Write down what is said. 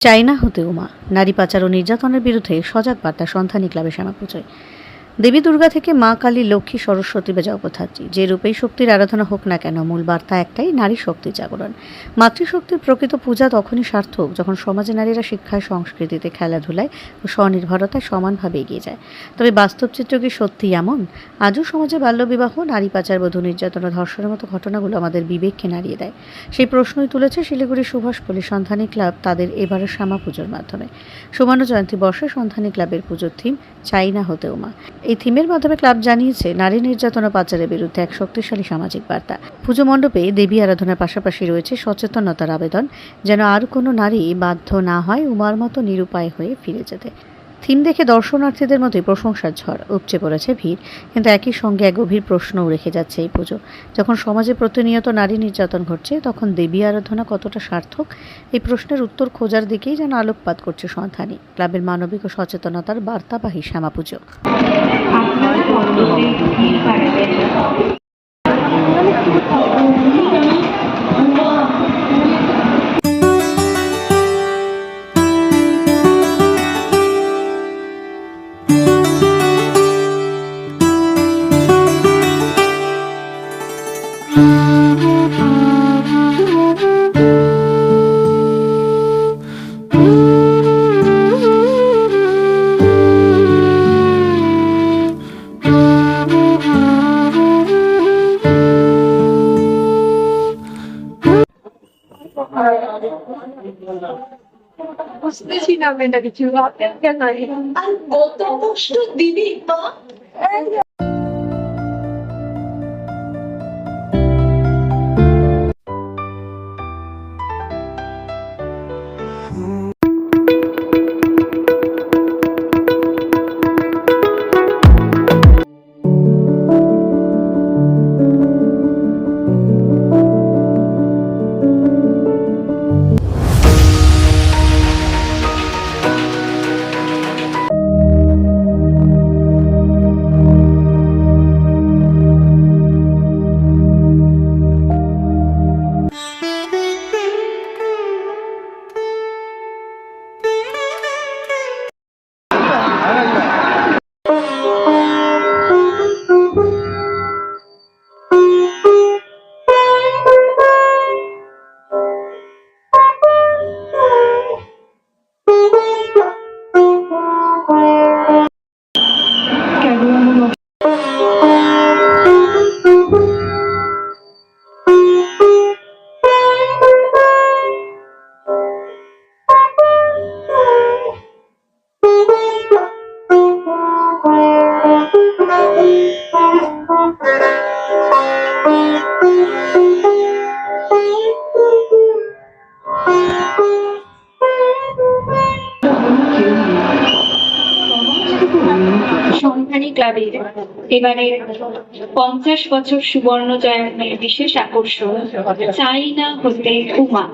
চাইনা হতে উমা। নারী পাচার ও নির্যাতনের বিরুদ্ধে সজাগ বার্তা সন্ধানী ক্লাবে শ্যামা পুজোয় দেবী দুর্গা থেকে মা কালী লক্ষ্মী সরস্বতী বা জগদ্ধাত্রী যে রূপেই শক্তির আরাধনা হোক না কেন, মূল বার্তা একটাই, নারী শক্তির জাগরণ। মাতৃশক্তির প্রকৃত পূজা তখনই সার্থক, যখন সমাজে নারীরা শিক্ষায়, সংস্কৃতিতে, খেলাধুলায় ও স্বনির্ভরতায় সমানভাবে এগিয়ে যায়। তবে বাস্তব চিত্র কি সত্যি এমন? আজও সমাজে বাল্যবিবাহ, নারী পাচার, বধূ নির্যাতন ও ধর্ষণের মতো ঘটনাগুলো আমাদের বিবেককে নাড়িয়ে দেয়। সেই প্রশ্নই তুলেছে শিলিগুড়ি সুভাষপল্লী সন্ধানী ক্লাব তাদের এবারের শ্যামা পুজোর মাধ্যমে। সুবর্ণ জয়ন্তী বর্ষে সন্ধানী ক্লাবের পুজোর থিম, চাই না হতে উমা এই থিমের মাধ্যমে ক্লাব জানিয়েছে, নারী নির্যাতন ও পাচারের বিরুদ্ধে এক শক্তিশালী সামাজিক বার্তা। পুজো মণ্ডপে দেবী আরাধনার পাশাপাশি রয়েছে সচেতনতার আবেদন, যেন আর কোনো নারী বাধ্য না হয় উমার মতো নিরুপায় হয়ে ফিরে যেতে। থিম দেখে দর্শনার্থীদের মধ্যে প্রশংসার ঝড় উপচে পড়েছে ভিড়, কিন্তু একই সঙ্গে এক গভীর প্রশ্নও রেখে যাচ্ছে এই পুজো। যখন সমাজে প্রতিনিয়ত নারী নির্যাতন ঘটছে, তখন দেবী আরাধনা কতটা সার্থক? এই প্রশ্নের উত্তর খোঁজার দিকেই যেন আলোকপাত করছে সন্ধানী। ক্লাবের মানবিক ও সচেতনতার বার্তাবাহী শ্যামা পুজো বুঝতেছি না আমি এটা কিছু ভাবতেন কেন আর কত কষ্ট দিবি মা সন্ধানী ক্লাবের এবারে পঞ্চাশ বছর সুবর্ণ জয়ন্তীর বিশেষ আকর্ষণ চাইনা হতে উমা।